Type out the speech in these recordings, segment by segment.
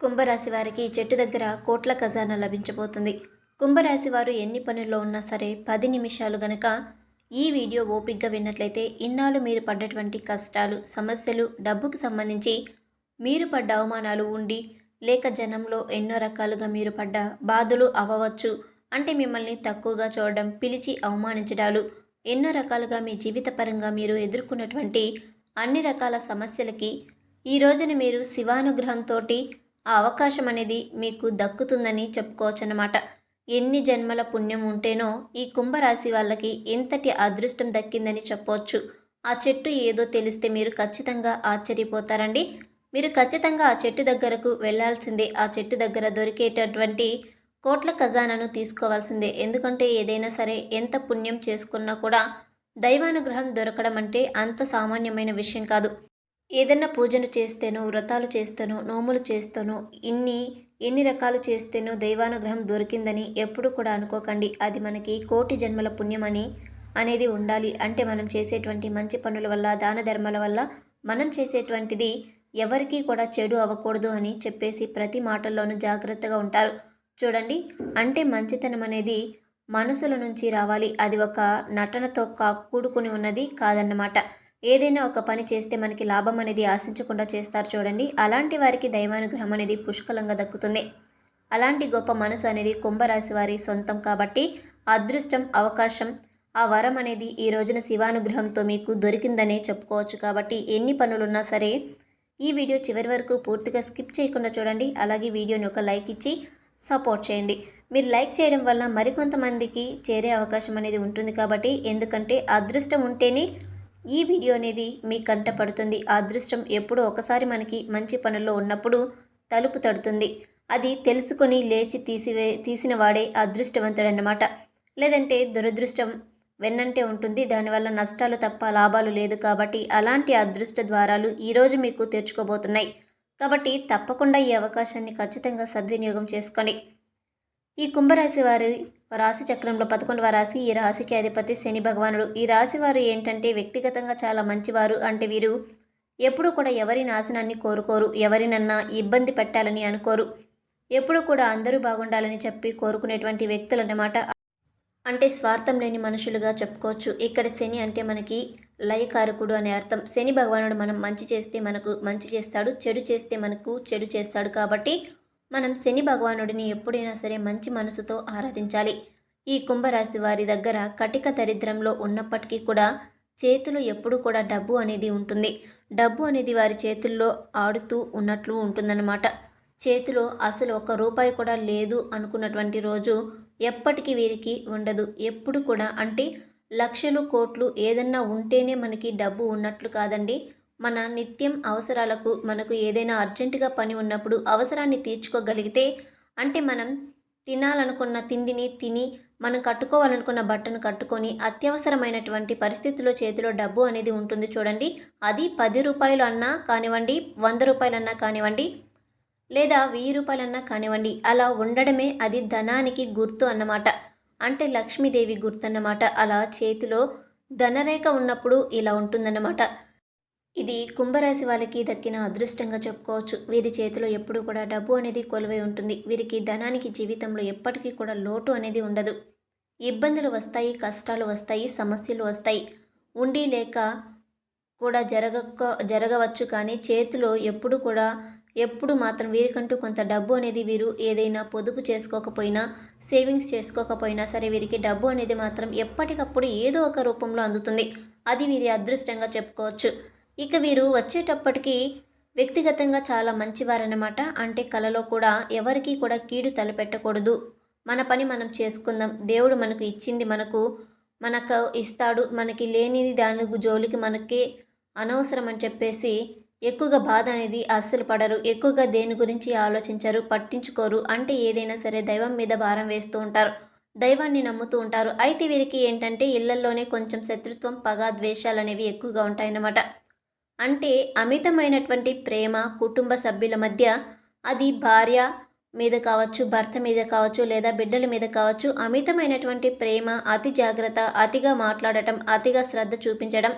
కుంభరాశి వారికి చెట్టు దగ్గర కోట్ల ఖజానా లభించబోతుంది. కుంభరాశి వారు ఎన్ని పనుల్లో ఉన్నా సరే పది నిమిషాలు గనక ఈ వీడియో ఓపిగ్గా విన్నట్లయితే ఇన్నాళ్ళు మీరు పడ్డటువంటి కష్టాలు సమస్యలు డబ్బుకు సంబంధించి మీరు పడ్డ అవమానాలు ఉండి లేక జనంలో ఎన్నో రకాలుగా మీరు పడ్డ బాధలు అవ్వవచ్చు. అంటే మిమ్మల్ని తక్కువగా చూడడం పిలిచి అవమానించడాలు ఎన్నో రకాలుగా మీ జీవితపరంగా మీరు ఎదుర్కొన్నటువంటి అన్ని రకాల సమస్యలకి ఈ రోజున మీరు శివానుగ్రహంతో ఆ అవకాశం అనేది మీకు దక్కుతుందని చెప్పుకోవచ్చు అన్నమాట ఎన్ని జన్మల పుణ్యం ఉంటేనో ఈ కుంభరాశి వాళ్ళకి ఎంతటి అదృష్టం దక్కిందని చెప్పవచ్చు ఆ చెట్టు ఏదో తెలిస్తే మీరు ఖచ్చితంగా ఆశ్చర్యపోతారండి. మీరు ఖచ్చితంగా ఆ చెట్టు దగ్గరకు వెళ్ళాల్సిందే ఆ చెట్టు దగ్గర దొరికేటటువంటి కోట్ల ఖజానాను తీసుకోవాల్సిందే. ఎందుకంటే ఏదైనా సరే ఎంత పుణ్యం చేసుకున్నా కూడా దైవానుగ్రహం దొరకడం అంటే అంత సామాన్యమైన విషయం కాదు. ఏదన్నా పూజను చేస్తేనో వ్రతాలు చేస్తేనో నోములు చేస్తేనో ఇన్ని ఎన్ని రకాలు చేస్తేనో దైవానుగ్రహం దొరికిందని ఎప్పుడు కూడా అనుకోకండి. అది మనకి కోటి జన్మల పుణ్యమని అనేది ఉండాలి. అంటే మనం చేసేటువంటి మంచి పనుల వల్ల దాన ధర్మాల వల్ల మనం చేసేటువంటిది ఎవరికీ కూడా చెడు అవ్వకూడదు అని చెప్పేసి ప్రతి మాటల్లోనూ జాగ్రత్తగా ఉంటారు. చూడండి అంటే మంచితనం అనేది మనసుల నుంచి రావాలి. అది ఒక నటనతో కా కూడుకుని ఉన్నది కాదన్నమాట. ఏదైనా ఒక పని చేస్తే మనకి లాభం అనేది ఆశించకుండా చేస్తారు చూడండి. అలాంటి వారికి దైవానుగ్రహం అనేది పుష్కలంగా దక్కుతుంది. అలాంటి గొప్ప మనసు అనేది కుంభరాశి వారి సొంతం కాబట్టి అదృష్టం అవకాశం ఆ వరం అనేది ఈ రోజున శివానుగ్రహంతో మీకు దొరికిందనే చెప్పుకోవచ్చు కాబట్టి ఎన్ని పనులున్నా సరే ఈ వీడియో చివరి వరకు పూర్తిగా స్కిప్ చేయకుండా చూడండి. అలాగే వీడియోని ఒక లైక్ ఇచ్చి సపోర్ట్ చేయండి. మీరు లైక్ చేయడం వల్ల మరికొంతమందికి చేరే అవకాశం అనేది ఉంటుంది కాబట్టి ఎందుకంటే అదృష్టం ఉంటేనే ఈ వీడియో అనేది మీ కంట పడుతుంది. అదృష్టం ఎప్పుడో ఒకసారి మనకి మంచి పనుల్లో ఉన్నప్పుడు తలుపు తడుతుంది. అది తెలుసుకొని లేచి తీసివే తీసిన వాడే అదృష్టవంతుడన్నమాట. లేదంటే దురదృష్టం వెన్నంటే ఉంటుంది. దానివల్ల నష్టాలు తప్ప లాభాలు లేదు కాబట్టి అలాంటి అదృష్ట ద్వారాలు ఈరోజు మీకు తెరుచుకోబోతున్నాయి. కాబట్టి తప్పకుండా ఈ అవకాశాన్ని ఖచ్చితంగా సద్వినియోగం చేసుకోండి ఈ కుంభరాశి వారి రాశి చక్రంలో పదకొండవ రాశి ఈ రాశికి అధిపతి శని భగవానుడు. ఈ రాశి వారు ఏంటంటే వ్యక్తిగతంగా చాలా మంచివారు. అంటే వీరు ఎప్పుడూ కూడా ఎవరి నాశనాన్ని కోరుకోరు ఎవరినన్నా ఇబ్బంది పెట్టాలని అనుకోరు. ఎప్పుడూ కూడా అందరూ బాగుండాలని చెప్పి కోరుకునేటువంటి వ్యక్తులు అన్నమాట అంటే స్వార్థం లేని మనుషులుగా చెప్పుకోవచ్చు. ఇక్కడ శని అంటే మనకి లయకారకుడు అనే అర్థం. శని భగవానుడు మనం మంచి చేస్తే మనకు మంచి చేస్తాడు చెడు చేస్తే మనకు చెడు చేస్తాడు కాబట్టి మనం శని భగవానుడిని ఎప్పుడైనా సరే మంచి మనసుతో ఆరాధించాలి. ఈ కుంభరాశి వారి దగ్గర కటిక దరిద్రంలో ఉన్నప్పటికీ కూడా చేతులు ఎప్పుడు కూడా డబ్బు అనేది ఉంటుంది. డబ్బు అనేది వారి చేతుల్లో ఆడుతూ ఉన్నట్లు ఉంటుందన్నమాట. చేతిలో అసలు ఒక రూపాయి కూడా లేదు అనుకున్నటువంటి రోజు ఎప్పటికీ వీరికి ఉండదు. ఎప్పుడు కూడా అంటే లక్షలు కోట్లు ఏదన్నా ఉంటేనే మనకి డబ్బు ఉన్నట్లు కాదండి. మన నిత్యం అవసరాలకు మనకు ఏదైనా అర్జెంటుగా పని ఉన్నప్పుడు అవసరాన్ని తీర్చుకోగలిగితే అంటే మనం తినాలనుకున్న తిండిని తిని మనం కట్టుకోవాలనుకున్న బట్టను కట్టుకొని అత్యవసరమైనటువంటి పరిస్థితుల్లో చేతిలో డబ్బు అనేది ఉంటుంది చూడండి. అది పది రూపాయలు అన్నా కానివ్వండి వంద రూపాయలన్నా కానివ్వండి లేదా వెయ్యి రూపాయలన్నా కానివ్వండి అలా ఉండడమే అది ధనానికి గుర్తు అన్నమాట. అంటే లక్ష్మీదేవి గుర్తు అన్నమాట అలా చేతిలో ధనరేఖ ఉన్నప్పుడు ఇలా ఉంటుందన్నమాట. ఇది కుంభరాశి వాళ్ళకి దక్కిన అదృష్టంగా చెప్పుకోవచ్చు. వీరి చేతిలో ఎప్పుడూ కూడా డబ్బు అనేది కొలువై ఉంటుంది. వీరికి ధనానికి జీవితంలో ఎప్పటికీ కూడా లోటు అనేది ఉండదు. ఇబ్బందులు వస్తాయి కష్టాలు వస్తాయి సమస్యలు వస్తాయి. ఉండి లేక కూడా జరగక జరగవచ్చు కానీ చేతిలో ఎప్పుడు కూడా ఎప్పుడు మాత్రం వీరికంటూ కొంత డబ్బు అనేది వీరు ఏదైనా పొదుపు చేసుకోకపోయినా సేవింగ్స్ చేసుకోకపోయినా సరే వీరికి డబ్బు అనేది మాత్రం ఎప్పటికప్పుడు ఏదో ఒక రూపంలో అందుతుంది. అది వీరి అదృష్టంగా చెప్పుకోవచ్చు. ఇక వీరు వచ్చేటప్పటికి వ్యక్తిగతంగా చాలా మంచివారనమాట అంటే కలలో కూడా ఎవరికీ కూడా కీడు తలపెట్టకూడదు. మన పని మనం చేసుకుందాం. దేవుడు మనకు ఇచ్చింది మనకు మనకు ఇస్తాడు. మనకి లేనిది దాని జోలికి మనకి అనవసరం అని చెప్పేసి ఎక్కువగా బాధ అనేది అస్సలు పడరు. ఎక్కువగా దేని గురించి ఆలోచించరు పట్టించుకోరు. అంటే ఏదైనా సరే దైవం మీద భారం వేస్తూ ఉంటారు. దైవాన్ని నమ్ముతూ ఉంటారు. అయితే వీరికి ఏంటంటే ఇళ్ళల్లోనే కొంచెం శత్రుత్వం పగ ద్వేషాలు అనేవి ఎక్కువగా ఉంటాయన్నమాట. అంటే అమితమైనటువంటి ప్రేమ కుటుంబ సభ్యుల మధ్య అది భార్య మీద కావచ్చు భర్త మీద కావచ్చు లేదా బిడ్డల మీద కావచ్చు అమితమైనటువంటి ప్రేమ అతి జాగ్రత్త అతిగా మాట్లాడటం అతిగా శ్రద్ధ చూపించడం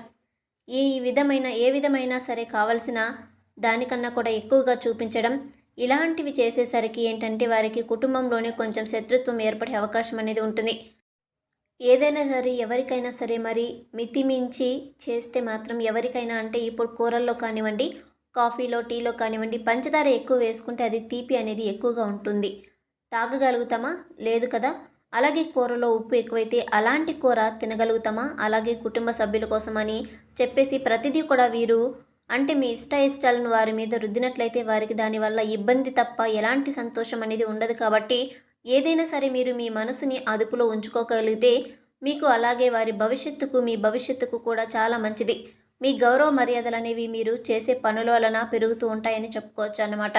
ఈ విధమైన ఏ విధమైన సరే కావలసిన దానికన్నా కూడా ఎక్కువగా చూపించడం ఇలాంటివి చేసేసరికి ఏంటంటే వారికి కుటుంబంలోనే కొంచెం శత్రుత్వం ఏర్పడే అవకాశం అనేది ఉంటుంది. ఏదైనా సరే ఎవరికైనా సరే మరి మితిమించి చేస్తే మాత్రం ఎవరికైనా అంటే ఇప్పుడు కూరల్లో కానివ్వండి కాఫీలో టీలో కానివ్వండి పంచదార ఎక్కువ వేసుకుంటే అది తీపి అనేది ఎక్కువగా ఉంటుంది. తాగగలుగుతామా? లేదు కదా. అలాగే కూరలో ఉప్పు ఎక్కువైతే అలాంటి కూర తినగలుగుతామా? అలాగే కుటుంబ సభ్యుల కోసమని చెప్పేసి ప్రతిదీ కూడా వీరు అంటే మీ ఇష్ట ఇష్టాలను వారి మీద రుద్దినట్లయితే వారికి దానివల్ల ఇబ్బంది తప్ప ఎలాంటి సంతోషం అనేది ఉండదు కాబట్టి ఏదైనా సరే మీరు మీ మనసుని అదుపులో ఉంచుకోగలిగితే మీకు అలాగే వారి భవిష్యత్తుకు మీ భవిష్యత్తుకు కూడా చాలా మంచిది. మీ గౌరవ మర్యాదలు అనేవి మీరు చేసే పనుల వలన పెరుగుతూ ఉంటాయని చెప్పుకోవచ్చు అన్నమాట.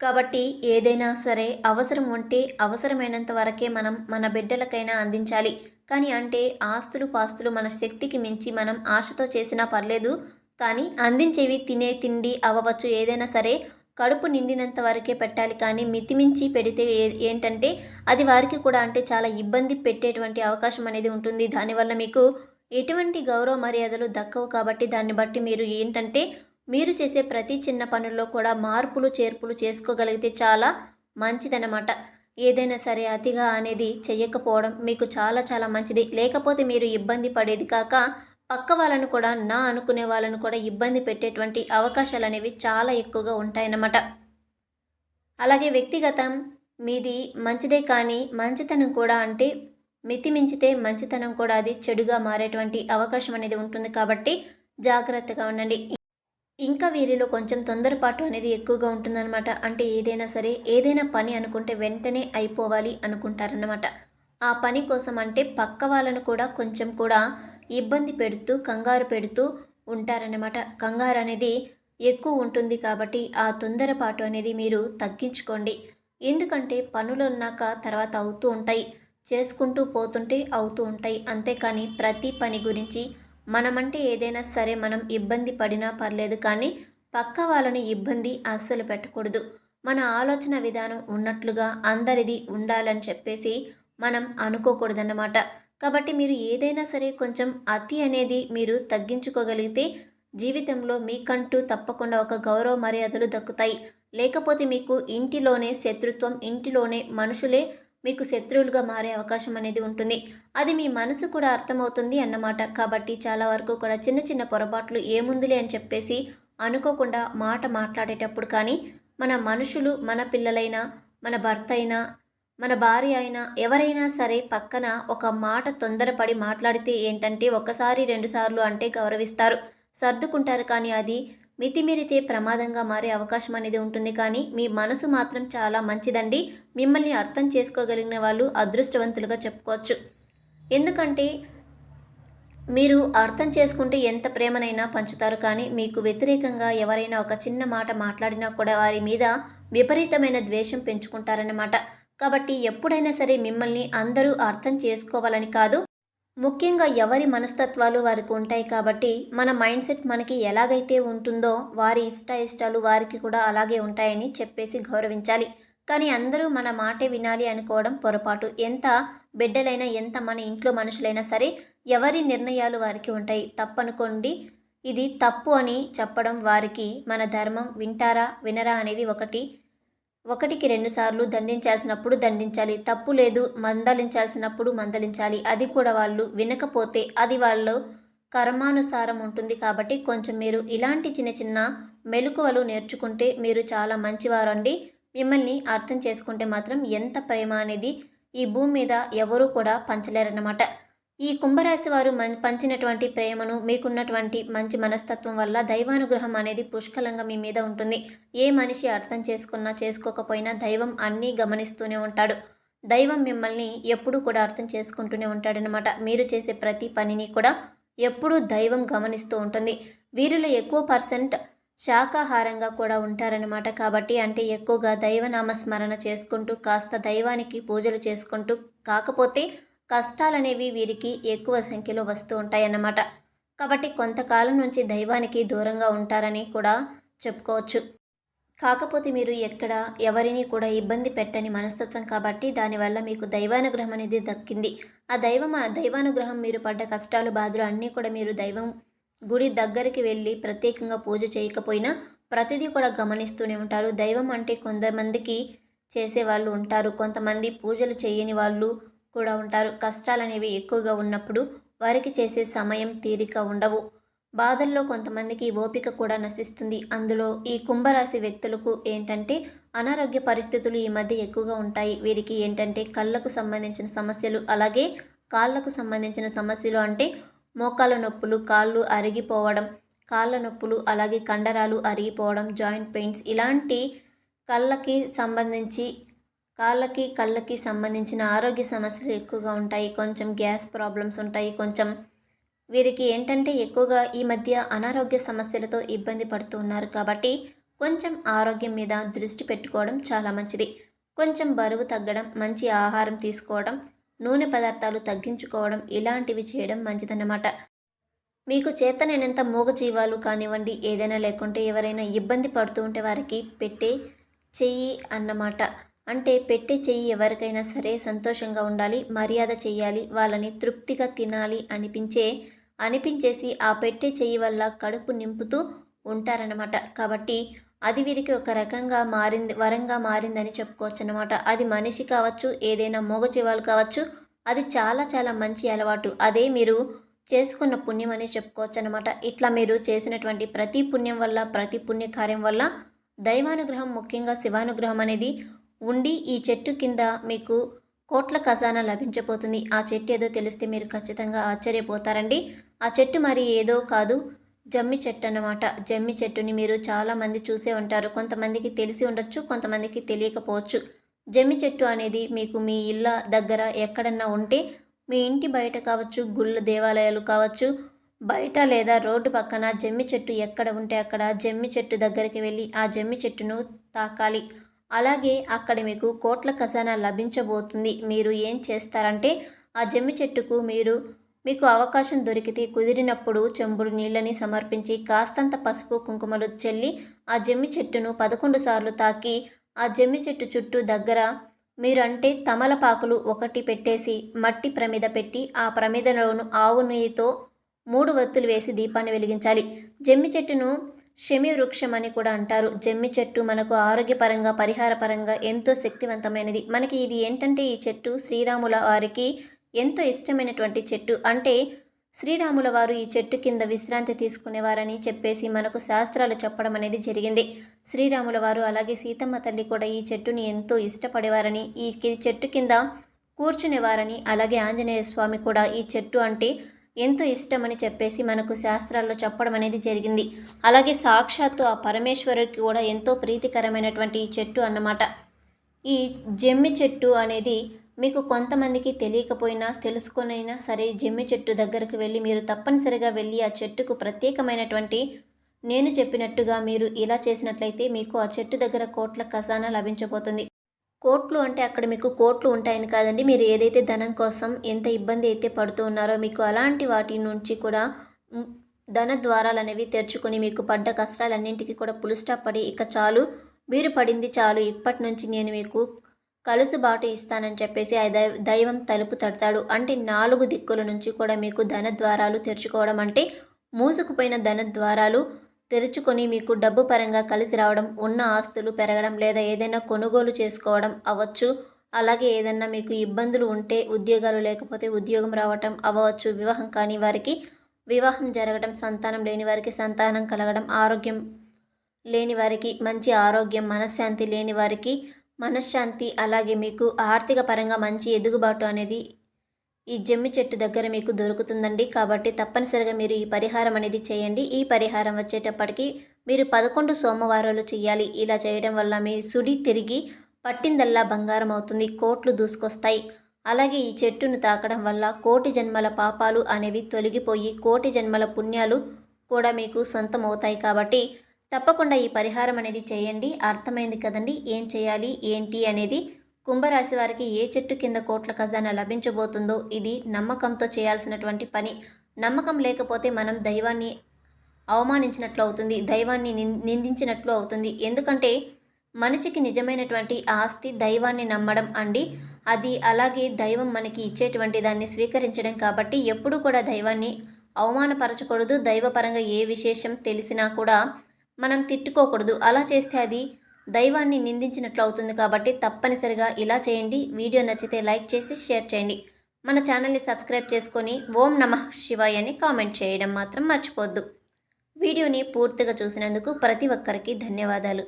కాబట్టి ఏదైనా సరే అవసరం ఉంటే అవసరమైనంత వరకే మనం మన బిడ్డలకైనా అందించాలి. కానీ అంటే ఆస్తులు పాస్తులు మన శక్తికి మించి మనం ఆశతో చేసినా పర్లేదు. కానీ అందించేవి తినే తిండి అవ్వచ్చు ఏదైనా సరే కడుపు నిండినంత వరకే పెట్టాలి కానీ మితిమించి పెడితే ఏంటంటే అది వారికి కూడా అంటే చాలా ఇబ్బంది పెట్టేటువంటి అవకాశం అనేది ఉంటుంది. దానివల్ల మీకు ఎటువంటి గౌరవ మర్యాదలు దక్కవు కాబట్టి దాన్ని బట్టి మీరు ఏంటంటే మీరు చేసే ప్రతి చిన్న పనుల్లో కూడా మార్పులు చేర్పులు చేసుకోగలిగితే చాలా మంచిదన్నమాట. ఏదైనా సరే అతిగా అనేది చెయ్యకపోవడం మీకు చాలా చాలా మంచిది. లేకపోతే మీరు ఇబ్బంది పడేది కాక పక్క వాళ్ళను కూడా నా అనుకునే వాళ్ళను కూడా ఇబ్బంది పెట్టేటువంటి అవకాశాలు అనేవి చాలా ఎక్కువగా ఉంటాయన్నమాట. అలాగే వ్యక్తిగతం మీది మంచిదే కానీ మంచితనం కూడా అంటే మితిమించితే మంచితనం కూడా అది చెడుగా మారేటువంటి అవకాశం అనేది ఉంటుంది కాబట్టి జాగ్రత్తగా ఉండండి. ఇంకా వీరిలో కొంచెం తొందరపాటు అనేది ఎక్కువగా ఉంటుందన్నమాట. అంటే ఏదైనా సరే ఏదైనా పని అనుకుంటే వెంటనే అయిపోవాలి అనుకుంటారన్నమాట. ఆ పని కోసం అంటే పక్క వాళ్ళను కూడా కొంచెం కూడా ఇబ్బంది పెడుతూ కంగారు పెడుతూ ఉంటారన్నమాట. కంగారు అనేది ఎక్కువ ఉంటుంది కాబట్టి ఆ తొందరపాటు అనేది మీరు తగ్గించుకోండి. ఎందుకంటే పనులు ఉన్నాక తర్వాత అవుతూ ఉంటాయి. చేసుకుంటూ పోతుంటే అవుతూ ఉంటాయి. అంతేకాని ప్రతి పని గురించి మనమంటే ఏదైనా సరే మనం ఇబ్బంది పడినా పర్లేదు కానీ పక్క వాళ్ళని ఇబ్బంది అస్సలు పెట్టకూడదు. మన ఆలోచన విధానం ఉన్నట్లుగా అందరిది ఉండాలని చెప్పేసి మనం అనుకోకూడదన్నమాట. కాబట్టి మీరు ఏదైనా సరే కొంచెం అతి అనేది మీరు తగ్గించుకోగలిగితే జీవితంలో మీకంటూ తప్పకుండా ఒక గౌరవ మర్యాదలు దక్కుతాయి. లేకపోతే మీకు ఇంటిలోనే శత్రుత్వం ఇంటిలోనే మనుషులే మీకు శత్రువులుగా మారే అవకాశం అనేది ఉంటుంది. అది మీ మనసు కూడా అర్థమవుతుంది అన్నమాట. కాబట్టి చాలా వరకు కూడా చిన్న చిన్న పొరపాట్లు ఏముందిలే అని చెప్పేసి అనుకోకుండా మాట మాట్లాడేటప్పుడు కానీ మన మనుషులు మన పిల్లలైనా మన భర్త అయినా మన భార్య అయినా ఎవరైనా సరే పక్కన ఒక మాట తొందరపడి మాట్లాడితే ఏంటంటే ఒకసారి రెండుసార్లు అంటే గౌరవిస్తారు. సర్దుకుంటారు కానీ అది మితిమీరితే ప్రమాదంగా మారే అవకాశం అనేది ఉంటుంది. కానీ మీ మనసు మాత్రం చాలా మంచిదండి. మిమ్మల్ని అర్థం చేసుకోగలిగిన వాళ్ళు అదృష్టవంతులుగా చెప్పుకోవచ్చు. ఎందుకంటే మీరు అర్థం చేసుకుంటే ఎంత ప్రేమనైనా పంచుతారు. కానీ మీకు వ్యతిరేకంగా ఎవరైనా ఒక చిన్న మాట మాట్లాడినా కూడా వారి మీద విపరీతమైన ద్వేషం పెంచుకుంటారన్నమాట. కాబట్టి ఎప్పుడైనా సరే మిమ్మల్ని అందరూ అర్థం చేసుకోవాలని కాదు ముఖ్యంగా ఎవరి మనస్తత్వాలు వారికి ఉంటాయి కాబట్టి మన మైండ్ సెట్ మనకి ఎలాగైతే ఉంటుందో వారి ఇష్ట ఇష్టాలు వారికి కూడా అలాగే ఉంటాయని చెప్పేసి గౌరవించాలి. కానీ అందరూ మన మాటే వినాలి అనుకోవడం పొరపాటు. ఎంత బిడ్డలైనా ఎంత మన ఇంట్లో మనుషులైనా సరే ఎవరి నిర్ణయాలు వారికి ఉంటాయి? తప్పనుకోండి. ఇది తప్పు అని చెప్పడం వారికి మన ధర్మం వింటారా వినరా అనేది ఒకటి. ఒకటికి రెండుసార్లు దండించాల్సినప్పుడు దండించాలి తప్పు లేదు మందలించాల్సినప్పుడు మందలించాలి. అది కూడా వాళ్ళు వినకపోతే అది వాళ్ళు కర్మానుసారం ఉంటుంది కాబట్టి కొంచెం మీరు ఇలాంటి చిన్న చిన్న మెలకువలు నేర్చుకుంటే మీరు చాలా మంచివారండి. మిమ్మల్ని అర్థం చేసుకుంటే మాత్రం ఎంత ప్రేమ అనేది ఈ భూమి మీద ఎవరూ కూడా పంచలేరన్నమాట. ఈ కుంభరాశి వారు మం పంచినటువంటి ప్రేమను మీకున్నటువంటి మంచి మనస్తత్వం వల్ల దైవానుగ్రహం అనేది పుష్కలంగా మీ మీద ఉంటుంది. ఏ మనిషి అర్థం చేసుకున్నా చేసుకోకపోయినా దైవం అన్నీ గమనిస్తూనే ఉంటాడు. దైవం మిమ్మల్ని ఎప్పుడూ కూడా అర్థం చేసుకుంటూనే ఉంటాడనమాట మీరు చేసే ప్రతి పనిని కూడా ఎప్పుడూ దైవం గమనిస్తూ ఉంటుంది. వీరిలో ఎక్కువ పర్సెంట్ శాకాహారంగా కూడా ఉంటారనమాట కాబట్టి అంటే ఎక్కువగా దైవనామ స్మరణ చేసుకుంటూ కాస్త దైవానికి పూజలు చేసుకుంటూ కాకపోతే కష్టాలనేవి వీరికి ఎక్కువ సంఖ్యలో వస్తూ ఉంటాయన్నమాట. కాబట్టి కొంతకాలం నుంచి దైవానికి దూరంగా ఉంటారని కూడా చెప్పుకోవచ్చు. కాకపోతే మీరు ఎక్కడ ఎవరిని కూడా ఇబ్బంది పెట్టని మనస్తత్వం కాబట్టి దానివల్ల మీకు దైవానుగ్రహం అనేది దక్కింది. ఆ దైవం ఆ దైవానుగ్రహం మీరు పడ్డ కష్టాలు బాధలు అన్నీ కూడా మీరు దైవం గుడి దగ్గరికి వెళ్ళి ప్రత్యేకంగా పూజ చేయకపోయినా ప్రతిదీ కూడా గమనిస్తూనే ఉంటారు. దైవం అంటే కొంతమందికి చేసేవాళ్ళు ఉంటారు. కొంతమంది పూజలు చేయని వాళ్ళు కూడా ఉంటారు. కష్టాలు అనేవి ఎక్కువగా ఉన్నప్పుడు వారికి చేసే సమయం తీరిక ఉండవు. బాధల్లో కొంతమందికి ఓపిక కూడా నశిస్తుంది. అందులో ఈ కుంభరాశి వ్యక్తులకు ఏంటంటే అనారోగ్య పరిస్థితులు ఈ మధ్య ఎక్కువగా ఉంటాయి. వీరికి ఏంటంటే కళ్ళకు సంబంధించిన సమస్యలు అలాగే కాళ్ళకు సంబంధించిన సమస్యలు అంటే మోకాళ్ళ నొప్పులు కాళ్ళు అరిగిపోవడం కాళ్ళ నొప్పులు అలాగే కండరాలు అరిగిపోవడం జాయింట్ పెయిన్స్ ఇలాంటి కళ్ళకి సంబంధించి కాళ్ళకి కళ్ళకి సంబంధించిన ఆరోగ్య సమస్యలు ఎక్కువగా ఉంటాయి. కొంచెం గ్యాస్ ప్రాబ్లమ్స్ ఉంటాయి. కొంచెం వీరికి ఏంటంటే ఎక్కువగా ఈ మధ్య అనారోగ్య సమస్యలతో ఇబ్బంది పడుతూ ఉన్నారు కాబట్టి కొంచెం ఆరోగ్యం మీద దృష్టి పెట్టుకోవడం చాలా మంచిది. కొంచెం బరువు తగ్గడం మంచి ఆహారం తీసుకోవడం నూనె పదార్థాలు తగ్గించుకోవడం ఇలాంటివి చేయడం మంచిదన్నమాట. మీకు చేతనైనంత మూగజీవాలు కానివ్వండి ఏదైనా లేకుంటే ఎవరైనా ఇబ్బంది పడుతూ ఉంటే వారికి పెట్టే చెయ్యి అన్నమాట. అంటే పెట్టే చెయ్యి ఎవరికైనా సరే సంతోషంగా ఉండాలి మర్యాద చేయాలి వాళ్ళని తృప్తిగా తినాలి అనిపించే అనిపించేసి ఆ పెట్టే చెయ్యి వల్ల కడుపు నింపుతూ ఉంటారనమాట కాబట్టి అది వీరికి ఒక రకంగా మారింది వరంగా మారిందని చెప్పుకోవచ్చు అనమాట అది మనిషి కావచ్చు ఏదైనా మూగజీవాలు కావచ్చు అది చాలా చాలా మంచి అలవాటు. అదే మీరు చేసుకున్న పుణ్యం అని చెప్పుకోవచ్చు అనమాట ఇట్లా మీరు చేసినటువంటి ప్రతి పుణ్యం వల్ల ప్రతి పుణ్య కార్యం వల్ల దైవానుగ్రహం ముఖ్యంగా శివానుగ్రహం అనేది ఉండి ఈ చెట్టు కింద మీకు కోట్ల ఖజానా లభించబోతుంది. ఆ చెట్టు ఏదో తెలిస్తే మీరు ఖచ్చితంగా ఆశ్చర్యపోతారండి. ఆ చెట్టు మరి ఏదో కాదు జమ్మి చెట్టు అన్నమాట. జమ్మి చెట్టుని మీరు చాలామంది చూసే ఉంటారు. కొంతమందికి తెలిసి ఉండొచ్చు కొంతమందికి తెలియకపోవచ్చు. జమ్మి చెట్టు అనేది మీకు మీ ఇళ్ళ దగ్గర ఎక్కడన్నా ఉంటే మీ ఇంటి బయట కావచ్చు గుళ్ళ దేవాలయాలు కావచ్చు బయట లేదా రోడ్డు పక్కన జమ్మి చెట్టు ఎక్కడ ఉంటే అక్కడ జమ్మి చెట్టు దగ్గరికి వెళ్ళి ఆ జమ్మి చెట్టును తాకాలి. అలాగే అక్కడ మీకు కోట్ల ఖజానా లభించబోతుంది. మీరు ఏం చేస్తారంటే ఆ జమ్మి చెట్టుకు మీరు మీకు అవకాశం దొరికితే కుదిరినప్పుడు చెంబుడు నీళ్ళని సమర్పించి కాస్తంత పసుపు కుంకుమలు చెల్లి ఆ జమ్మి చెట్టును పదకొండు సార్లు తాకి ఆ జమ్మి చెట్టు చుట్టూ దగ్గర మీరంటే తమలపాకులు ఒకటి పెట్టేసి మట్టి ప్రమిద పెట్టి ఆ ప్రమిదలోను ఆవు నెయ్యితో మూడు వత్తులు వేసి దీపాన్ని వెలిగించాలి. జమ్మి చెట్టును శమి వృక్షం అని కూడా అంటారు. జమ్మి చెట్టు మనకు ఆరోగ్యపరంగా పరిహారపరంగా ఎంతో శక్తివంతమైనది. మనకి ఇది ఏంటంటే ఈ చెట్టు శ్రీరాముల వారికి ఎంతో ఇష్టమైనటువంటి చెట్టు. అంటే శ్రీరాముల వారు ఈ చెట్టు కింద విశ్రాంతి తీసుకునేవారని చెప్పేసి మనకు శాస్త్రాలు చెప్పడం అనేది జరిగింది. శ్రీరాముల వారు అలాగే సీతమ్మ తల్లి కూడా ఈ చెట్టుని ఎంతో ఇష్టపడేవారని ఈ చెట్టు కింద కూర్చునేవారని అలాగే ఆంజనేయ స్వామి కూడా ఈ చెట్టు అంటే ఎంతో ఇష్టమని చెప్పేసి మనకు శాస్త్రాల్లో చెప్పడం అనేది జరిగింది. అలాగే సాక్షాత్తు ఆ పరమేశ్వరుడికి కూడా ఎంతో ప్రీతికరమైనటువంటి ఈ చెట్టు అన్నమాట. ఈ జమ్మి చెట్టు అనేది మీకు కొంతమందికి తెలియకపోయినా తెలుసుకొనైనా సరే జమ్మి చెట్టు దగ్గరకు వెళ్ళి మీరు తప్పనిసరిగా వెళ్ళి ఆ చెట్టుకు ప్రత్యేకమైనటువంటి నేను చెప్పినట్టుగా మీరు ఇలా చేసినట్లయితే మీకు ఆ చెట్టు దగ్గర కోట్ల ఖజానా లభించబోతుంది. కోట్లు అంటే అక్కడ మీకు కోట్లు ఉంటాయని కాదండి. మీరు ఏదైతే ధనం కోసం ఎంత ఇబ్బంది అయితే పడుతూ ఉన్నారో మీకు అలాంటి వాటి నుంచి కూడా ధన ద్వారాలు అనేవి తెరుచుకొని మీకు పడ్డ కష్టాలన్నింటికి కూడా పులుస్టాప్ పడి ఇక చాలు మీరు పడింది చాలు ఇప్పటి నుంచి నేను మీకు కలుసుబాటు ఇస్తానని చెప్పేసి ఆ దైవం తలుపు తడతాడు. అంటే నాలుగు దిక్కుల నుంచి కూడా మీకు ధన ద్వారాలు తెరుచుకోవడం అంటే మూసుకుపోయిన ధన ద్వారాలు తెరుచుకొని మీకు డబ్బు పరంగా కలిసి రావడం ఉన్న ఆస్తులు పెరగడం లేదా ఏదైనా కొనుగోలు చేసుకోవడం అవ్వచ్చు. అలాగే ఏదన్నా మీకు ఇబ్బందులు ఉంటే ఉద్యోగాలు లేకపోతే ఉద్యోగం రావటం అవ్వచ్చు. వివాహం కాని వారికి వివాహం జరగడం సంతానం లేని వారికి సంతానం కలగడం ఆరోగ్యం లేని వారికి మంచి ఆరోగ్యం మనశ్శాంతి లేని వారికి మనశ్శాంతి అలాగే మీకు ఆర్థిక పరంగా మంచి ఎదుగుబాటు అనేది ఈ జమ్మి చెట్టు దగ్గర మీకు దొరుకుతుందండి. కాబట్టి తప్పనిసరిగా మీరు ఈ పరిహారం అనేది చేయండి. ఈ పరిహారం వచ్చేటప్పటికి మీరు పదకొండు సోమవారాలు చేయాలి. ఇలా చేయడం వల్ల మీ సుడి తిరిగి పట్టిందల్లా బంగారం అవుతుంది. కోట్లు దూసుకొస్తాయి. అలాగే ఈ చెట్టును తాకడం వల్ల కోటి జన్మల పాపాలు అనేవి తొలగిపోయి కోటి జన్మల పుణ్యాలు కూడా మీకు సొంతం అవుతాయి కాబట్టి తప్పకుండా ఈ పరిహారం అనేది చేయండి. అర్థమైంది కదండి? ఏం చేయాలి? ఏంటి? అనేది కుంభరాశి వారికి ఏ చెట్టు కింద కోట్ల ఖజానా లభించబోతుందో ఇది నమ్మకంతో చేయాల్సినటువంటి పని. నమ్మకం లేకపోతే మనం దైవాన్ని అవమానించినట్లు అవుతుంది దైవాన్ని నిందించినట్లు అవుతుంది. ఎందుకంటే మనిషికి నిజమైనటువంటి ఆస్తి దైవాన్ని నమ్మడం అండి. అది అలాగే దైవం మనకి ఇచ్చేటువంటి దాన్ని స్వీకరించడం కాబట్టి ఎప్పుడూ కూడా దైవాన్ని అవమానపరచకూడదు. దైవపరంగా ఏ విశేషం తెలిసినా కూడా మనం తిట్టుకోకూడదు. అలా చేస్తే అది దైవాన్ని నిందించినట్లు అవుతుంది కాబట్టి తప్పనిసరిగా ఇలా చేయండి. వీడియో నచ్చితే లైక్ చేసి షేర్ చేయండి. మన ఛానల్ని సబ్స్క్రైబ్ చేసుకొని ఓం నమః శివాయ అని కామెంట్ చేయడం మాత్రం మర్చిపోద్దు వీడియోని పూర్తిగా చూసినందుకు ప్రతి ఒక్కరికి ధన్యవాదాలు.